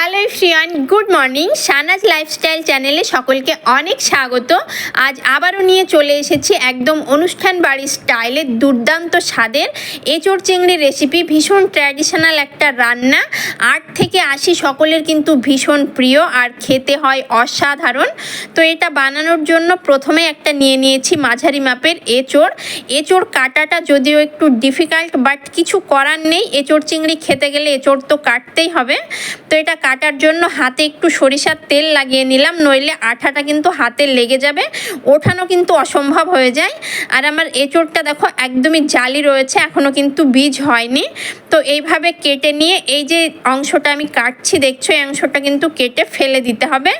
Hello friends good morning Sanaj lifestyle চ্যানেলে সকলকে অনেক স্বাগত। আজ আবারও নিয়ে চলে এসেছি একদম অনুষ্ঠান বাড়ির স্টাইলের দুর্দান্ত স্বাদের এঁচড় চিংড়ি রেসিপি ভীষণ ট্র্যাডিশনাল একটা রান্না। আট থেকে আশি সকলের কিন্তু ভীষণ প্রিয় আর খেতে হয় অসাধারণ। তো এটা বানানোর জন্য প্রথমে একটা নিয়ে নিয়েছি মাঝারি মাপের এঁচড়। এঁচড় কাটাটা যদিও একটু ডিফিকাল্ট বাট কিছু করার নেই। এঁচড় চিংড়ি খেতে গেলে এঁচড় তো কাটতেই হবে। তো এটা কাটার জন্য হাতে একটু সরিষার তেল লাগিয়ে নিলাম, নইলে আঠাটা কিন্তু হাতে লেগে যাবে। ওঠানো কিন্তু অসম্ভব হয়ে যায়। আর আমার এঁচড়টা দেখো একদমই জালি রয়েছে এখনও কিন্তু বীজ হয়নি। তো এইভাবে কেটে নিয়ে এই যে অংশটা আমি কাটছি দেখছ এই অংশটা কিন্তু কেটে ফেলে দিতে হবে।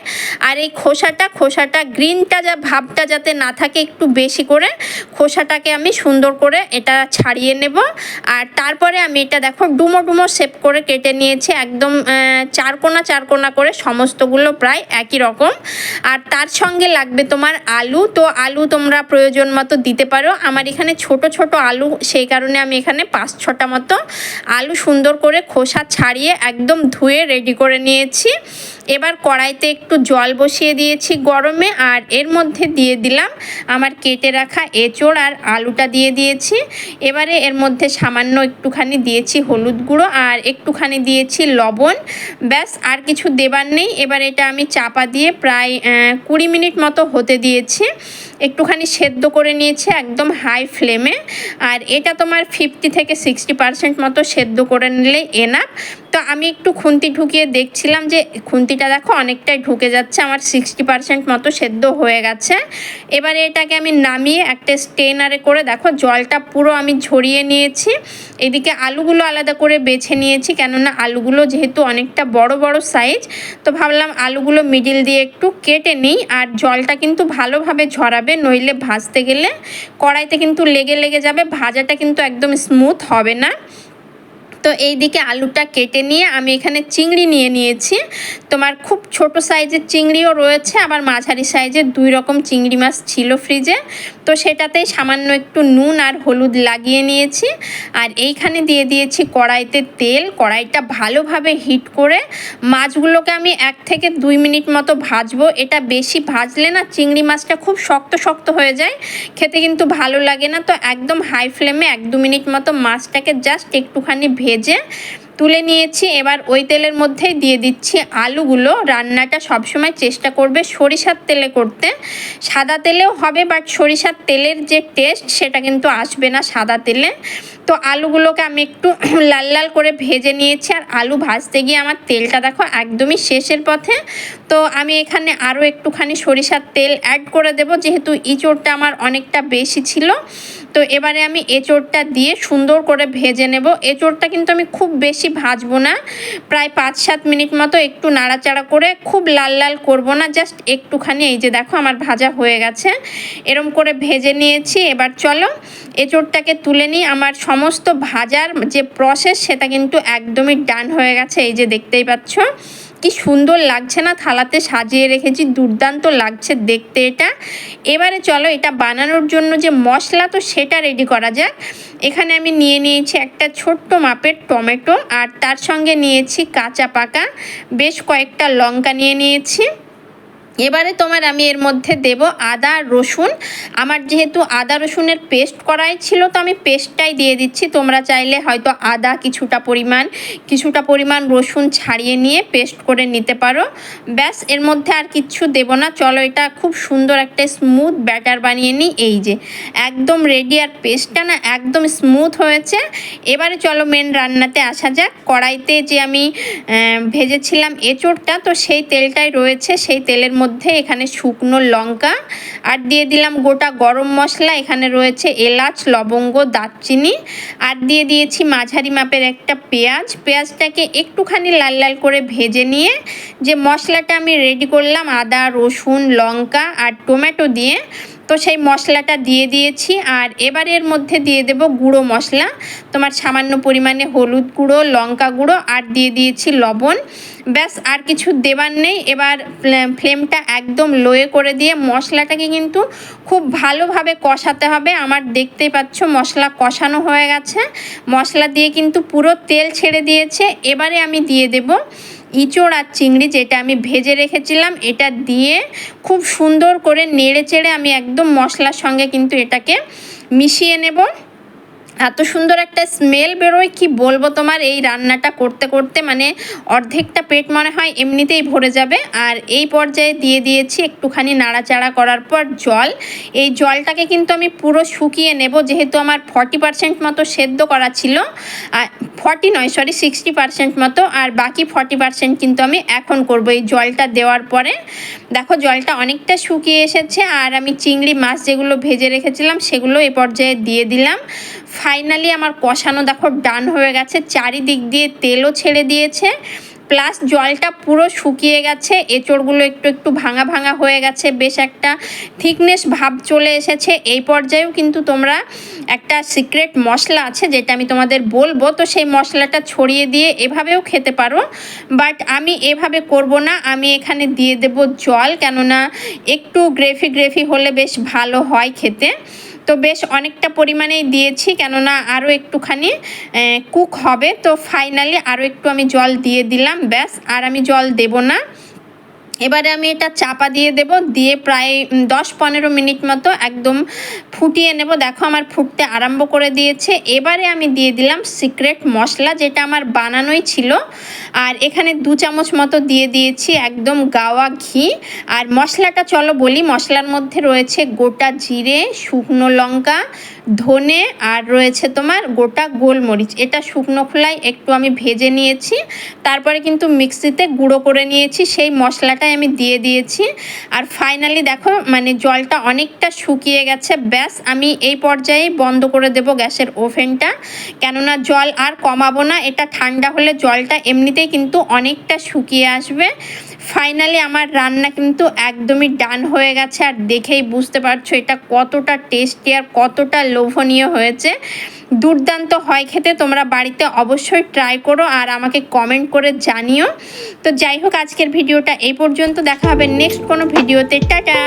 আর এই খোসাটা খোসাটা গ্রিনটা যা ভাবটা যাতে না থাকে একটু বেশি করে খোসাটাকে আমি সুন্দর করে এটা ছাড়িয়ে নেব। আর তারপরে আমি এটা দেখো ডুমো ডুমো শেপ করে কেটে নিয়েছি একদম আহ, চার কোনা চার কোনা করে সমস্তগুলো প্রায় একই রকম। আর তার সঙ্গে লাগবে তোমার আলু তো আলু তোমরা প্রয়োজন মতো দিতে পারো। আমার এখানে ছোট ছোট আলু সেই কারণে আমি এখানে পাঁচ ছটা মতো আলু সুন্দর করে খোসা ছাড়িয়ে একদম ধুয়ে রেডি করে নিয়েছি। এবার কড়াইতে একটু জল বসিয়ে দিয়েছি গরমে আর এর মধ্যে দিয়ে দিলাম আমার কেটে রাখা এঁচড় আর আলুটা দিয়ে দিয়েছি। এবারে এর মধ্যে সামান্য একটুখানি দিয়েছি হলুদ গুঁড়ো আর একটুখানি দিয়েছি লবণ। ব্যাস, আর কিছু দেবার নেই। এবার এটা আমি চাপা দিয়ে প্রায় কুড়ি মিনিট মতো হতে দিয়েছি। একটুখানি সেদ্ধ করে নিয়েছি একদম হাই ফ্লেমে আর এটা তোমার ফিফটি থেকে সিক্সটি পার্সেন্ট মতো সেদ্ধ করে নিলে এনাফ তো আমি একটু খুন্তি ঢুকিয়ে দেখছিলাম যে, খুন্তিটা দেখো অনেকটাই ঢুকে যাচ্ছে, আমার সিক্সটি পার্সেন্ট মতো সেদ্ধ হয়ে গেছে। এবারে এটাকে আমি নামিয়ে একটা স্টেনারে করে দেখো, জলটা পুরো আমি ঝরিয়ে নিয়েছি। এদিকে আলুগুলো আলাদা করে বেছে নিয়েছি, কেননা আলুগুলো যেহেতু অনেকটা বড় বড় সাইজ তো ভাবলাম আলুগুলো মিডিল দিয়ে একটু কেটে নিই। আর জলটা কিন্তু ভালোভাবে ঝরাবে নইলে ভাজতে গেলে কড়াইতে কিন্তু লেগে লেগে যাবে ভাজাটা কিন্তু একদম স্মুথ হবে না। তো এই দিকে আলুটা কেটে নিয়ে আমি এখানে চিংড়ি নিয়ে নিয়েছি। তোমার খুব ছোট সাইজের চিংড়িও রয়েছে, আবার মাঝারি সাইজের দুই রকম চিংড়ি মাছ ছিল ফ্রিজে। তো সেটাতেই সামান্য একটু নুন আর হলুদ লাগিয়ে নিয়েছি। আর এইখানে দিয়ে দিয়েছি কড়াইতে তেল। কড়াইটা ভালোভাবে হিট করে মাছগুলোকে আমি এক থেকে দুই মিনিট মতো ভাজবো। এটা বেশি ভাজলে না চিংড়ি মাছটা খুব শক্ত শক্ত হয়ে যায়। খেতে কিন্তু ভালো লাগে না। তো একদম হাই ফ্লেমে এক দু মিনিট মতো মাছটাকে জাস্ট একটুখানি ভেজে তুলে নিয়েছি। এবার ওই তেলের মধ্যেই দিয়ে দিচ্ছি আলুগুলো। রান্নাটা সবসময় চেষ্টা করবে সরিষার তেলে করতে। সাদা তেলেও হবে বাট সরিষার তেলের যে টেস্ট সেটা কিন্তু আসবে না সাদা তেলে। তো আলুগুলোকে আমি একটু লাল লাল করে ভেজে নিয়েছি আর আলু ভাজতে গিয়ে আমার তেলটা দেখো একদমই শেষের পথে। তো আমি এখানে আরও একটুখানি সরিষার তেল অ্যাড করে দেব। যেহেতু ইঁচড়টা আমার অনেকটা বেশি ছিল তো এবারে আমি এঁচোড়টা দিয়ে সুন্দর করে ভেজে নেব। এঁচড়টা কিন্তু আমি খুব বেশি ভাজবো না। প্রায় পাঁচ, সাত মিনিট মতো একটু নাড়াচাড়া করে খুব লাল লাল করব না, জাস্ট একটুখানি, এই যে দেখো আমার ভাজা হয়ে গেছে। এরম করে ভেজে নিয়েছি। এবার চলো, এঁচোড়টাকে তুলে নিই। আমার সমস্ত ভাজার যে প্রসেস সেটা কিন্তু একদমই ডান হয়ে গেছে, এই যে দেখতেই পাচ্ছ। কি সুন্দর লাগছে না? থালাতে সাজিয়ে রেখেছি, দুর্দান্ত লাগছে দেখতে এটা। এবারে চলো এটা বানানোর জন্য যে মশলা, তো সেটা রেডি করা যাক। এখানে আমি নিয়ে নিয়েছি একটা ছোট্ট মাপের টমেটো, আর তার সঙ্গে নিয়েছি কাঁচা পাকা। বেশ কয়েকটা লঙ্কা নিয়ে নিয়েছি। এবারে তোমার আমি এর মধ্যে দেব আদা, রসুন। আমার যেহেতু আদা, রসুনের পেস্ট করাই ছিল, তো আমি পেস্টটাই দিয়ে দিচ্ছি। তোমরা চাইলে হয়তো আদা কিছুটা পরিমাণ কিছুটা পরিমাণ রসুন ছাড়িয়ে নিয়ে পেস্ট করে নিতে পারো। ব্যাস, এর মধ্যে আর কিচ্ছু দেব না। চলো, এটা খুব সুন্দর একটা স্মুথ ব্যাটার বানিয়ে নিই। এই যে, একদম রেডি আর পেস্টটা না একদম স্মুথ হয়েছে। এবারে চলো মেন রান্নাতে আসা যাক। কড়াইতে যে আমি ভেজেছিলাম এঁচোড়টা, তো সেই তেলটাই রয়েছে। সেই তেলের মধ্যে এখানে শুকনো লঙ্কা, আর দিয়ে দিলাম গোটা গরম মশলা, এখানে রয়েছে এলাচ, লবঙ্গ, দারচিনি, আর দিয়ে দিয়েছি মাঝারি মাপের একটা পেঁয়াজ। পেঁয়াজটাকে একটুখানি লাল লাল করে ভেজে নিয়ে, যে মশলাটা আমি রেডি করলাম, আদা, রসুন, লঙ্কা, আর টমেটো দিয়ে তো সেই মশলাটা দিয়ে দিয়েছি আর এবার এর মধ্যে দিয়ে দেব গুঁড়ো মশলা। তোমার সামান্য পরিমাণে হলুদ গুঁড়ো, লঙ্কা গুঁড়ো আর দিয়ে দিয়েছি লবণ। ব্যাস, আর কিছু দেবার নেই। এবার ফ্লে- ফ্লেমটা একদম লোয়ে করে দিয়ে মশলাটাকে কিন্তু খুব ভালোভাবে কষাতে হবে। আমার দেখতেই পাচ্ছ মশলা কষানো হয়ে গেছে। মশলা দিয়ে কিন্তু পুরো তেল ছেড়ে দিয়েছে। এবারে আমি দিয়ে দেব ইঁচড় আর চিংড়ি যেটা আমি ভেজে রেখেছিলাম, এটা দিয়ে খুব সুন্দর করে নেড়ে চেড়ে আমি একদম মশলার সঙ্গে কিন্তু এটাকে মিশিয়ে নেব। এত সুন্দর একটা স্মেল বেরোয়, কি বলব তোমার? এই রান্নাটা করতে করতে মানে অর্ধেকটা পেট মনে হয় এমনিতেই ভরে যাবে। আর এই পর্যায়ে দিয়ে দিয়েছি একটুখানি নাড়াচাড়া করার পর জল। এই জলটাকে কিন্তু আমি পুরো শুকিয়ে নেব, যেহেতু আমার ফর্টি পার্সেন্ট মতো সেদ্ধ করা ছিল। আর ফর্টি নয় সরি সিক্সটি পার্সেন্ট মতো। আর বাকি ফর্টি পার্সেন্ট কিন্তু আমি এখন করব এই জলটা দেওয়ার পরে। দেখো, জলটা অনেকটা শুকিয়ে এসেছে। আর আমি চিংড়ি মাছ যেগুলো ভেজে রেখেছিলাম, সেগুলো এ পর্যায়ে দিয়ে দিলাম। ফাইনালি আমার কষানো দেখো ডান হয়ে গেছে। চারিদিক দিয়ে তেলও ছেড়ে দিয়েছে। প্লাস জলটা পুরো শুকিয়ে গেছে। এঁচড়গুলো একটু একটু ভাঙা ভাঙা হয়ে গেছে। বেশ একটা থিকনেস ভাব চলে এসেছে। এই পর্যায়েও কিন্তু তোমরা একটা সিক্রেট মশলা আছে যেটা আমি তোমাদের বলব। তো সেই মশলাটা ছড়িয়ে দিয়ে এভাবেও খেতে পারো। বাট আমি এভাবে করব না। আমি এখানে দিয়ে দেব জল। কেননা একটু গ্রেভি গ্রেভি হলে বেশ ভালো হয় খেতে। তো বেশ অনেকটা পরিমাণেই দিয়েছি, কেননা আরও একটুখানি কুক হবে। তো ফাইনালি আরও একটু আমি জল দিয়ে দিলাম, ব্যাস। আর আমি জল দেব না। এবারে আমি এটা চাপা দিয়ে দেব, দিয়ে প্রায় দশ পনেরো মিনিট মতো একদম ফুটিয়ে নেব। দেখো আমার ফুটতে আরম্ভ করে দিয়েছে। এবারে আমি দিয়ে দিলাম সিক্রেট মশলা, যেটা আমার বানানোই ছিল। আর এখানে দু চামচ মতো দিয়ে দিয়েছি একদম গাওয়া ঘি। আর মশলাটা চলো বলি, মশলার মধ্যে রয়েছে গোটা জিরে, শুকনো লঙ্কা ধনে আর রয়েছে তোমার গোটা গোলমরিচ। এটা শুকনো খোলায় একটু আমি ভেজে নিয়েছি। তারপরে কিন্তু মিক্সিতে গুঁড়ো করে নিয়েছি। সেই মশলাটাই আমি দিয়ে দিয়েছি। আর ফাইনালি দেখো মানে জলটা অনেকটা শুকিয়ে গেছে। ব্যাস, আমি এই পর্যায়ে বন্ধ করে দেব গ্যাসের ওভেনটা। কেননা জল আর কমাবো না, এটা ঠান্ডা হলে জলটা এমনিতেই কিন্তু অনেকটা শুকিয়ে আসবে। ফাইনালি আমার রান্না কিন্তু একদমই ডান হয়ে গেছে আর দেখেই বুঝতে পারছ এটা কতটা টেস্টি আর কতটা লোভনীয় হয়েছে। দুর্দান্ত হয় খেতে, তোমরা বাড়িতে অবশ্যই ট্রাই করো আর আমাকে কমেন্ট করে জানিও। তো যাই হোক, আজকের ভিডিওটা এই পর্যন্ত। দেখা হবে নেক্সট কোনো ভিডিওতে। টাটা!